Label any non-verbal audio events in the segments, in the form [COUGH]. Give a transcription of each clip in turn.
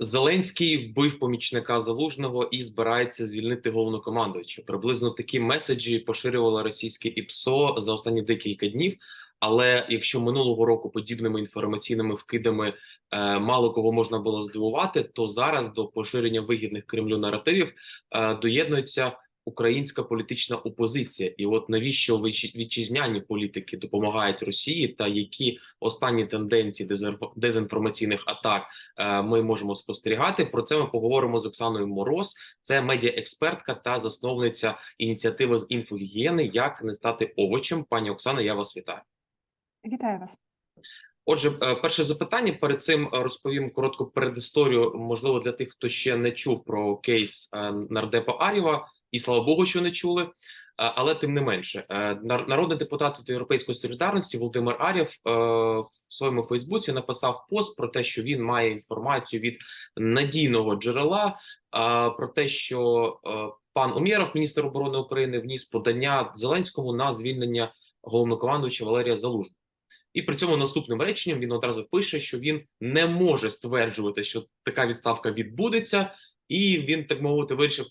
Зеленський вбив помічника залужного і збирається звільнити головнокомандуюча. Приблизно такі меседжі поширювала російське ІПСО за останні декілька днів. Але якщо минулого року подібними інформаційними вкидами е, мало кого можна було здивувати, то зараз до поширення вигідних Кремлю наративів е, доєднується українська політична опозиція. І от навіщо вітчи- вітчизняні політики допомагають Росії, та які останні тенденції дезінфо- дезінформаційних атак е, ми можемо спостерігати. Про це ми поговоримо з Оксаною Мороз. Це медіаекспертка та засновниця ініціативи з інфогігієни Як не стати овочем. Пані Оксано, я вас вітаю. Вітаю вас. Отже, е, перше запитання. Перед цим е, розповім коротку передісторію. Можливо, для тих, хто ще не чув про кейс нардепа Арєва, і слава Богу, що не чули. Але тим не менше, е, народний депутат від Європейської солідарності Володимир Арєв е, в своєму Фейсбуці написав пост про те, що він має інформацію від надійного джерела про те, що е, пан Умєров, міністр оборони України, вніс подання Зеленському на звільнення головнокомандуюча Валерія Залужного. І при цьому наступним реченням він одразу пише, що він не може стверджувати, що така відставка відбудеться, і він так мовити вирішив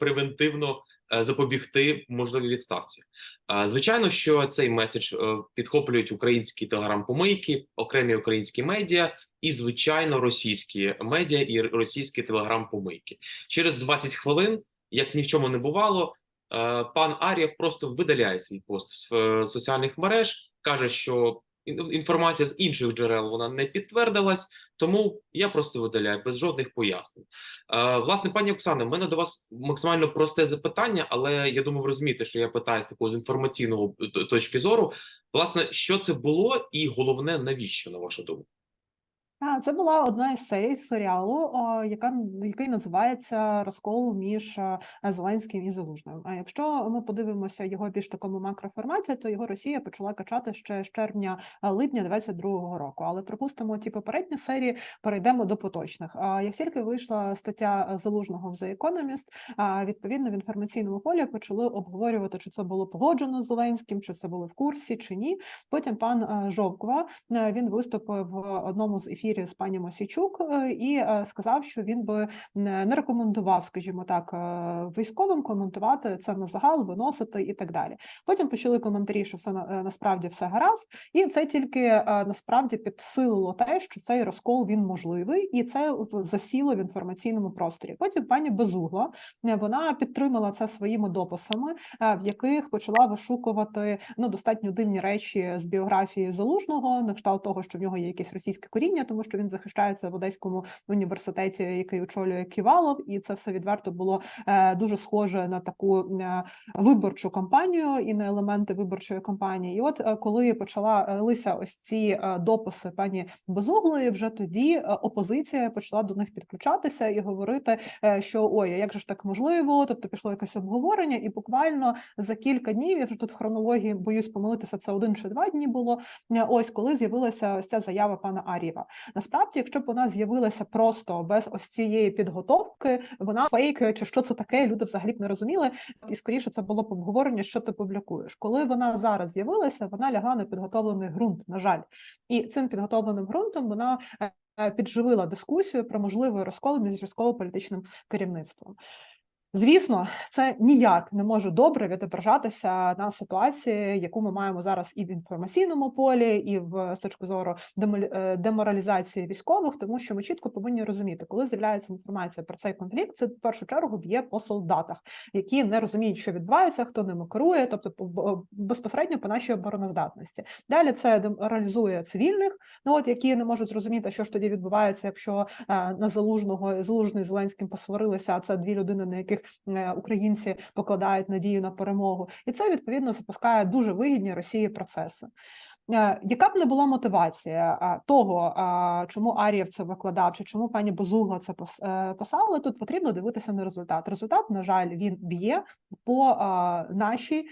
превентивно е, запобігти можливій відставці. Е, звичайно, що цей меседж е, підхоплюють українські телеграм-помийки, окремі українські медіа. І звичайно, російські медіа і російські телеграм-помийки. Через 20 хвилин, як ні в чому не бувало, е, пан Ар'єв просто видаляє свій пост з е, соціальних мереж, каже, що інформація з інших джерел вона не підтвердилась, тому я просто видаляю без жодних пояснень. Е, власне, пані Оксана, в мене до вас максимально просте запитання, але я думаю, ви розумієте, що я питаю з такого з інформаційного е, точки зору. Власне, що це було, і головне, навіщо на вашу думку? Це була одна із серій серіалу, яка який називається Розкол між е, Зеленським і Залужним. А якщо ми подивимося його більш такому макроформаті, то його Росія почала качати ще з червня е, липня 22-го року. Але припустимо, ті попередні серії перейдемо до поточних. Як тільки вийшла стаття Залужного в The Economist, відповідно в інформаційному полі почали обговорювати, чи це було погоджено з Зеленським, чи це було в курсі, чи ні. Потім пан е, Жовкова е, він виступив в одному з ефірів з пані Мосійчук е, і е, сказав, що він би не рекомендував, скажімо так, е, військовим коментувати це на загал, виносити і так далі. Потім почали коментарі, що все на- насправді все гаразд, і це тільки насправді підсилило те, що цей розкол він можливий, і це засіло в інформаційному просторі. Потім пані Безугла вона підтримала це своїми дописами, в яких почала вишукувати ну достатньо дивні речі з біографії залужного, на кшталт того, що в нього є якесь російське коріння, тому що він захищається в Одеському університеті, який очолює Ківалов, і це все відверто було е, дуже схоже на таку е, виборчу кампанію і на елементи виборчої кампанії. І от е, коли почала е, ось ці дописи пані Безуглої, вже тоді опозиція почала до них підключатися і говорити, що ой, як же ж так можливо? Тобто пішло якесь обговорення, і буквально за кілька днів я вже тут в хронології боюсь помилитися. Це один чи два дні було. Ось коли з'явилася ось ця заява пана Ар'єва. Насправді, якщо б вона з'явилася просто без ось цієї підготовки, вона фейк чи що це таке, люди взагалі б не розуміли. І скоріше це було б обговорення, що ти публікуєш. Коли вона зараз з'явилася, вона лягла на підготовлений ґрунт, на жаль, і цим підготовленим ґрунтом вона. е, Підживила дискусію про можливий розкол між військово-політичним керівництвом. Звісно, це ніяк не може добре відображатися на ситуації, яку ми маємо зараз і в інформаційному полі, і в з точки зору е, деморалізації військових, тому що ми чітко повинні розуміти, коли з'являється інформація про цей конфлікт, це в першу чергу б'є по солдатах, які не розуміють, що відбувається, хто ними керує, тобто по- безпосередньо по нашій обороноздатності. Далі це деморалізує цивільних, ну от які не можуть зрозуміти, що ж тоді відбувається, якщо е, на залужного залужний Зеленським посварилися, а це дві людини, на яких українці покладають надію на перемогу, і це відповідно запускає дуже вигідні Росії процеси. Е, Яка б не була мотивація того, чому Арієв це викладав, чи чому пані Бозугла це е, писала, тут потрібно дивитися на результат. Результат, на жаль, він б'є по нашій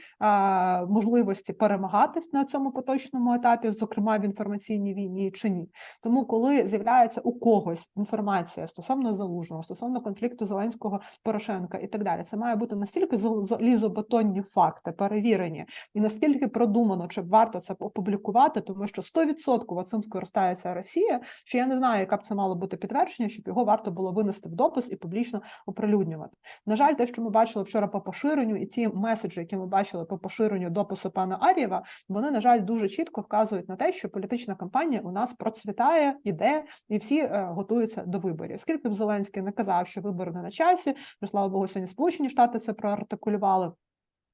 можливості перемагати на цьому поточному етапі, зокрема в інформаційній війні, чи ні. Тому, коли з'являється у когось інформація стосовно залужного, стосовно конфлікту Зеленського Порошенка і так далі, це має бути настільки зал- залізобетонні факти, перевірені, і наскільки продумано, чи варто це опублікувати публікувати, тому що 100% цим скористається Росія. Що я не знаю, яка б це мало бути підтвердження, щоб його варто було винести в допис і публічно оприлюднювати. На жаль, те, що ми бачили вчора по поширенню, і ті меседжі, які ми бачили по поширенню допису пана Ар'єва, вони на жаль дуже чітко вказують на те, що політична кампанія у нас процвітає, іде, і всі е, готуються до виборів. Скільки б Зеленський не казав, що вибори не на часі, слава Богу, сьогодні Сполучені Штати це проартикулювали.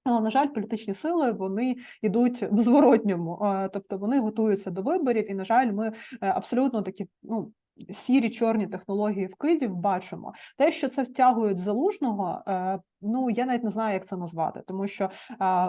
Але, на жаль, політичні сили вони йдуть в зворотньому, е, тобто вони готуються до виборів, і на жаль, ми е, абсолютно такі ну. Сірі чорні технології вкидів бачимо те, що це втягують залужного. е, Ну я навіть не знаю, як це назвати, тому що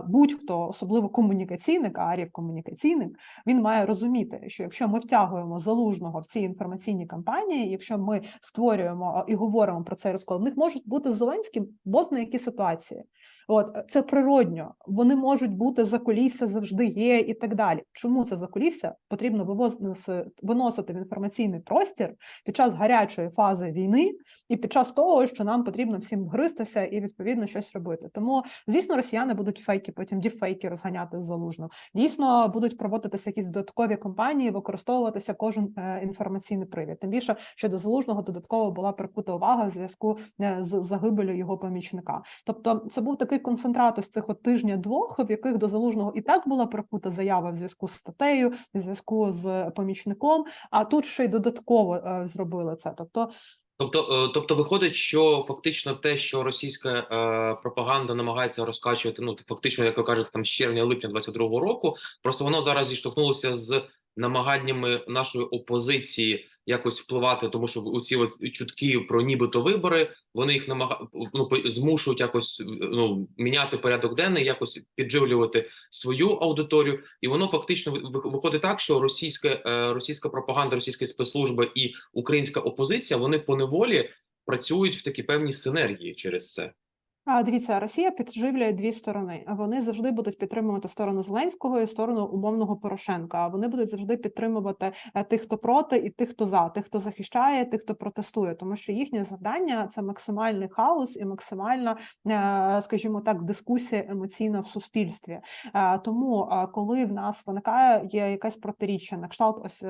будь-хто, особливо комунікаційник, Арів комунікаційник, він має розуміти, що якщо ми втягуємо залужного в ці інформаційні кампанії, якщо ми створюємо і говоримо про цей розклад, в них можуть бути з Зеленським бозна які ситуації. От це природньо. Вони можуть бути за колісся завжди є і так далі. Чому це за колісся? Потрібно вивозити, виносити в інформаційний простір під час гарячої фази війни і під час того, що нам потрібно всім гристися і відповідно щось робити. Тому, звісно, росіяни будуть фейки, потім діфейки розганяти з залужно. Дійсно, будуть проводитися якісь додаткові кампанії, використовуватися кожен е, інформаційний привід. Тим більше, що до залужного додатково була прикута увага в зв'язку е, з загибелю його помічника. Тобто, це був такий концентрат ось цих от тижня-двох, в яких до залужного і так була прикута заява в зв'язку з статтею, в зв'язку з помічником. А тут ще й додатково е, зробили це. Тобто, Тобто, е, тобто виходить, що фактично те, що російська е, пропаганда намагається розкачувати, ну фактично, як ви кажете, там з червня-липня 22-го року, просто воно зараз зіштовхнулося з намаганнями нашої опозиції якось впливати, тому що усі чутки про нібито вибори вони їх намага... ну, змушують якось ну міняти порядок денний, якось підживлювати свою аудиторію, і воно фактично ви- ви- виходить так, що російська е, російська пропаганда, російські спецслужби і українська опозиція вони поневолі працюють в такі певні синергії через це. А дивіться, Росія підживлює дві сторони. Вони завжди будуть підтримувати сторону Зеленського і сторону умовного Порошенка. Вони будуть завжди підтримувати е, тих, хто проти, і тих, хто за, тих, хто захищає, тих, хто протестує, тому що їхнє завдання це максимальний хаос і максимальна, е, скажімо так, дискусія емоційна в суспільстві. Е, Тому, коли в нас виникає є якась протиріччя на кшталт ось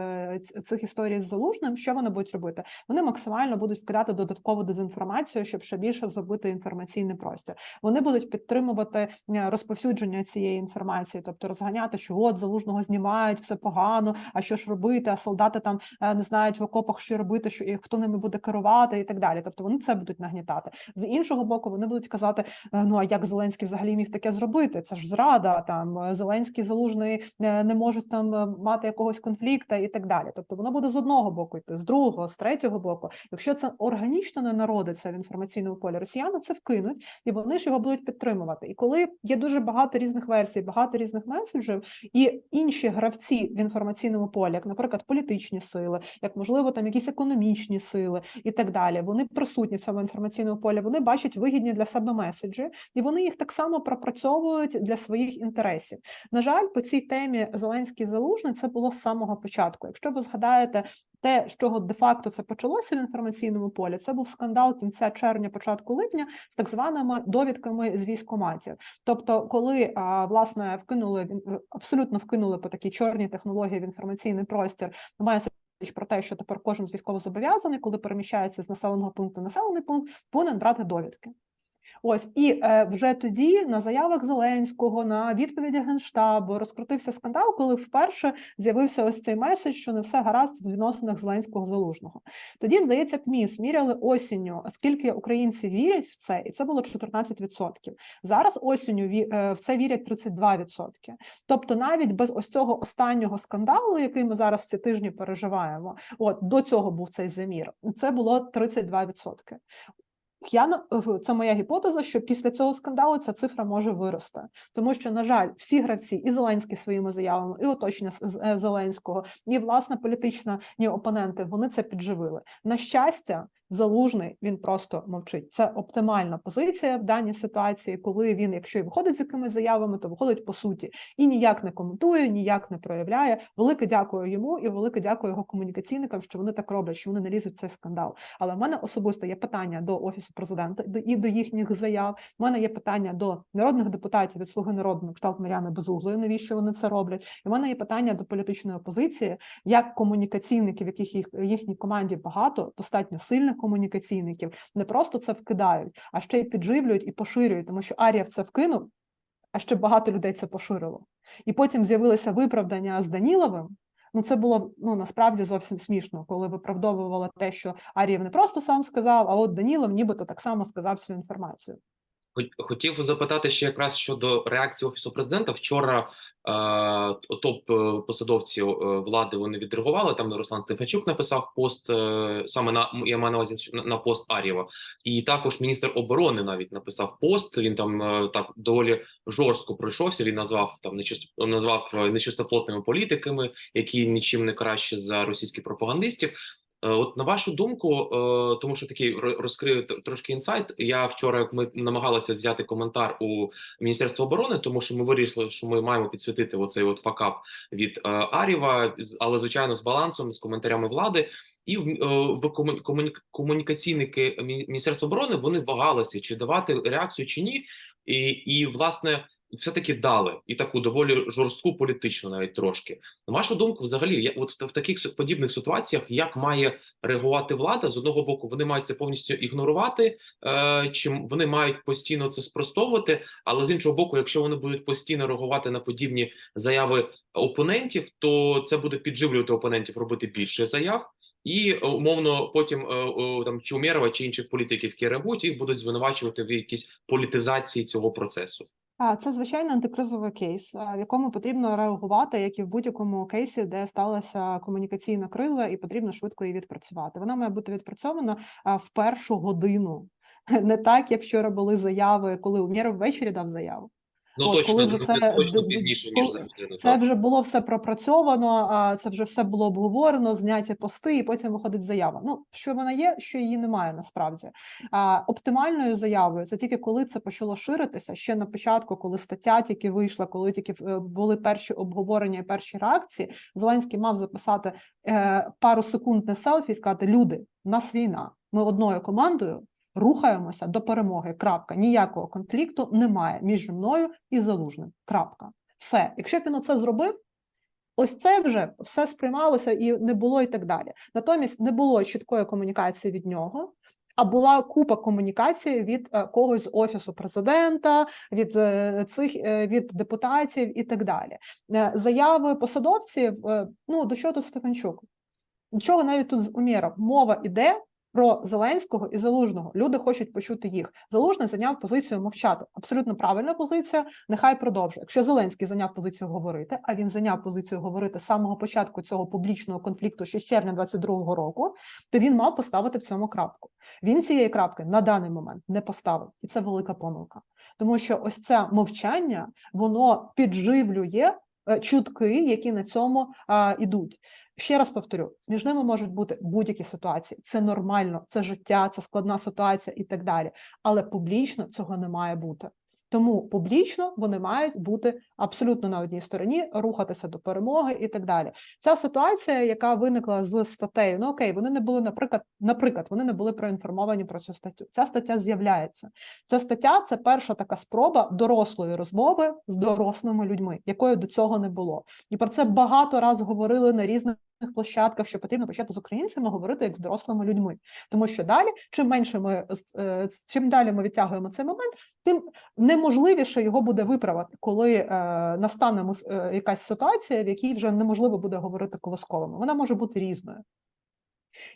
цих історій з залужним, що вони будуть робити? Вони максимально будуть вкидати додаткову дезінформацію, щоб ще більше забити інформаційний простір. Вони будуть підтримувати е, розповсюдження цієї інформації, тобто розганяти, що от залужного знімають, все погано. А що ж робити? А солдати там е, не знають в окопах, що робити, що і хто ними буде керувати, і так далі. Тобто вони це будуть нагнітати. З іншого боку, вони будуть казати: е, ну а як Зеленський взагалі міг таке зробити? Це ж зрада. Там Зеленський залужний не можуть там мати якогось конфлікта і так далі. Тобто воно буде з одного боку йти, з другого, з третього боку. Якщо це органічно не народиться в інформаційному полі, росіяни це вкинуть, і вони ж його будуть підтримувати. І коли є дуже багато різних версій, багато різних меседжів, і інші гравці в інформаційному полі, як, наприклад, політичні сили, як можливо там якісь економічні сили і так далі, вони присутні в цьому інформаційному полі, вони бачать вигідні для себе меседжі, і вони їх так само пропрацьовують для своїх інтересів. На жаль, по цій темі Зеленський залужний це було з самого початку. Якщо ви згадаєте те, з чого де-факто це почалося в інформаційному полі, це був скандал кінця червня, початку липня з так званими довідками з військоматів. Тобто, коли власне вкинули абсолютно вкинули по такій чорній технології в інформаційний простір, немає про те, що тепер кожен з військовозобов'язаний, коли переміщається з населеного пункту населений пункт, повинен брати довідки. Ось і е, вже тоді на заявах Зеленського, на відповіді генштабу розкрутився скандал, коли вперше з'явився ось цей меседж, що не все гаразд в відносинах Зеленського залужного. Тоді здається, КМІС міряли осінню, скільки українці вірять в це, і це було 14%. Зараз осінню е, в це вірять 32%. Тобто, навіть без ось цього останнього скандалу, який ми зараз ці тижні переживаємо, от до цього був цей замір. Це було 32%. Я е, це моя гіпотеза, що після цього скандалу ця цифра може вирости, тому що, на жаль, всі гравці, і Зеленський своїми заявами, і оточення Зеленського, і власне політичні опоненти, вони це підживили. На щастя, Залужний він просто мовчить. Це оптимальна позиція в даній ситуації, коли він, якщо і виходить з якимись заявами, то виходить по суті і ніяк не коментує, ніяк не проявляє. Велике дякую йому і велике дякую його комунікаційникам, що вони так роблять, що вони не лізуть в цей скандал. Але в мене особисто є питання до офісу президента до- і до їхніх заяв. У мене є питання до народних депутатів від слуги народу, на кшталт Мар'яни Безуглої, навіщо вони це роблять? І в мене є питання до політичної опозиції, як комунікаційників, яких їх їхній команді багато, достатньо сильних комунікаційників, не просто це вкидають, а ще й підживлюють і поширюють, тому що Арієв це вкинув, а ще багато людей це поширило. І потім з'явилися виправдання з Даніловим. Ну, це було ну насправді зовсім смішно, коли виправдовувала те, що Арієв не просто сам сказав, а от Данілов нібито так само сказав цю інформацію. Хот- Хотів запитати ще якраз щодо реакції офісу президента. Вчора е, топ е, посадовці е, влади вони відреагували. Там Руслан Стефанчук написав пост е, саме на я маю на увазі на пост Арєва, і також міністр оборони навіть написав пост. Він там е, так доволі жорстко пройшовся. Він назвав там нечисто назвав е, нечистоплотними політиками, які нічим не краще за російських пропагандистів. Е, От на вашу думку, е, тому що такий ро- розкрию трошки інсайт. Я вчора як ми намагалися взяти коментар у Міністерства оборони, тому що ми вирішили, що ми маємо підсвітити оцей от факап від е, Арєва, з- але звичайно з балансом, з коментарями влади. І в комунікаційники Міністерства оборони вони вагалися, чи давати реакцію чи ні, і, і власне. Все таки дали і таку доволі жорстку політичну, навіть трошки. На вашу думку, взагалі, я от в, таких подібних ситуаціях, як має реагувати влада з одного боку, вони мають це повністю ігнорувати, е, чи вони мають постійно це спростовувати. Але з іншого боку, якщо вони будуть постійно реагувати на подібні заяви опонентів, то це буде підживлювати опонентів, робити більше заяв. І е, умовно потім е, там чи Умєрова, чи інших політиків, які реагують, їх будуть звинувачувати в якійсь політизації цього процесу. Це звичайно антикризовий кейс, в якому потрібно реагувати, як і в будь-якому кейсі, де сталася комунікаційна криза, і потрібно швидко її відпрацювати. Вона має бути відпрацьована в першу годину, [LAUGHS] не так, як вчора були заяви, коли Умєров ввечері дав заяву. Ну От, точно, коли ну, вже це- точно пізніше ніж за годину. Це так. вже було все пропрацьовано, це вже все було обговорено, зняті пости, і потім виходить заява. Ну, що вона є, що її немає насправді. А, оптимальною заявою це тільки коли це почало ширитися ще на початку, коли стаття тільки вийшла, коли тільки е, були перші обговорення і перші реакції. Зеленський мав записати е, пару секундне селфі і сказати: Люди, в нас війна. Ми одною командою рухаємося до перемоги. Крапка. Ніякого конфлікту немає між мною і залужним. Крапка. Все. Якщо б він оце зробив. Ось це вже все сприймалося і не було, і так далі. Натомість не було чіткої комунікації від нього, а була купа комунікації від е, когось з офісу президента, від е, цих е, від депутатів і так далі. Заяви посадовців. Ну до чого тут Стефанчук? Нічого навіть тут з Умєром. Мова іде про Зеленського і Залужного. Люди хочуть почути їх. Залужний зайняв позицію мовчати. Абсолютно правильна позиція. Нехай продовжує. Якщо Зеленський зайняв позицію говорити, а він зайняв позицію говорити з самого початку цього публічного конфлікту ще з червня 22-го року, то він мав поставити в цьому крапку. Він цієї крапки на даний момент не поставив, і це велика помилка. Тому що ось це мовчання воно підживлює чутки, які на цьому ідуть. Ще раз повторю: між ними можуть бути будь-які ситуації. Це нормально, це життя, це складна ситуація і так далі. Але публічно цього не має бути. Тому публічно вони мають бути абсолютно на одній стороні, рухатися до перемоги і так далі. Ця ситуація, яка виникла з статтею, ну окей, вони не були, наприклад, наприклад, вони не були проінформовані про цю статтю. Ця стаття з'являється. Ця стаття це перша така спроба дорослої розмови з дорослими людьми, якої до цього не було. І про це багато раз говорили на різних площадках, що потрібно почати з українцями говорити як з дорослими людьми, тому що далі, чим менше ми е, чим далі ми відтягуємо цей момент, тим неможливіше його буде виправити, коли е, настане е, якась ситуація, в якій вже неможливо буде говорити колосковими. Вона може бути різною.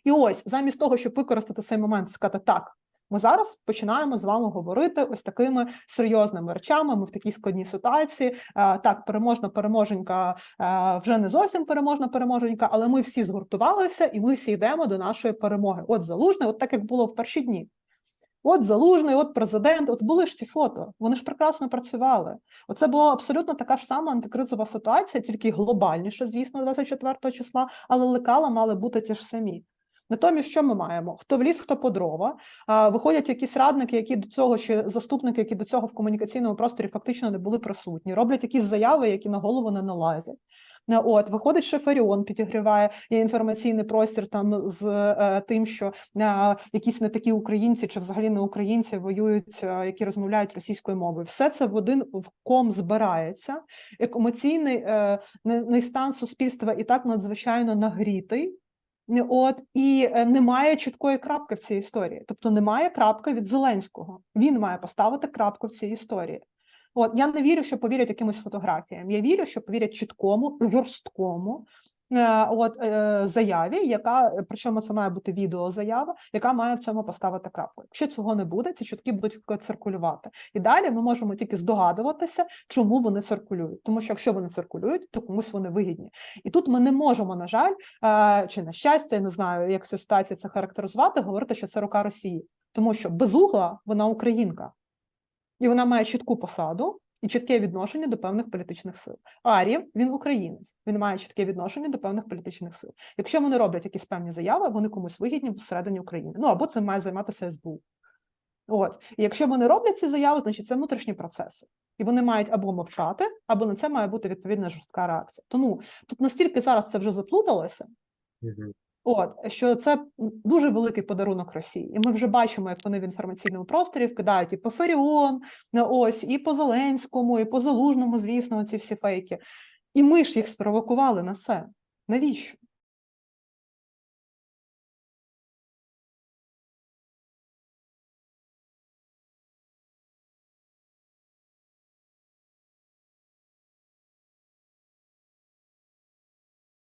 І ось замість того, щоб використати цей момент і сказати так. Ми зараз починаємо з вами говорити ось такими серйозними речами. Ми в такій складній ситуації. Е, Так, переможна переможенька вже не зовсім переможна переможенька, але ми всі згуртувалися і ми всі йдемо до нашої перемоги. От залужний, от так як було в перші дні. От залужний, от президент, от були ж ці фото. Вони ж прекрасно працювали. Оце була абсолютно така ж сама антикризова ситуація, тільки глобальніша, звісно, 24 числа, але лекала мали бути ті ж самі. Натомість, що ми маємо? Хто в ліс, хто по дрова. А, виходять якісь радники, які до цього чи заступники, які до цього в комунікаційному просторі фактично не були присутні, роблять якісь заяви, які на голову не налазять. Е, От виходить Шеферіон, підігріває є інформаційний простір там з е, тим, що е, якісь не такі українці чи взагалі не українці воюють, е, які розмовляють російською мовою. Все це в один в ком збирається. Емоційний е, не стан суспільства і так надзвичайно нагрітий. От і е, немає чіткої крапки в цій історії. Тобто немає крапки від Зеленського. Він має поставити крапку в цій історії. От я не вірю, що повірять якимось фотографіям. Я вірю, що повірять чіткому, жорсткому е, от е, заяві, яка причому це має бути відеозаява, яка має в цьому поставити крапку. Якщо цього не буде, ці чутки будуть циркулювати. І далі ми можемо тільки здогадуватися, чому вони циркулюють. Тому що якщо вони циркулюють, то комусь вони вигідні. І тут ми не можемо, на жаль, е, чи на щастя, я не знаю, як ця ситуація це характеризувати, говорити, що це рука Росії, тому що безугла вона українка і вона має чітку посаду і чітке відношення до певних політичних сил. Арів він українець, він має чітке відношення до певних політичних сил. Якщо вони роблять якісь певні заяви, вони комусь вигідні всередині України. Ну або це має займатися СБУ. От і якщо вони роблять ці заяви, значить це внутрішні процеси, і вони мають або мовчати, або на це має бути відповідна жорстка реакція. Тому тут настільки зараз це вже заплуталося. От що це дуже великий подарунок Росії, і ми вже бачимо, як вони в інформаційному просторі вкидають і по Феріон, ось, і по Зеленському, і по Залужному, звісно, ці всі фейки. І ми ж їх спровокували на це. Навіщо?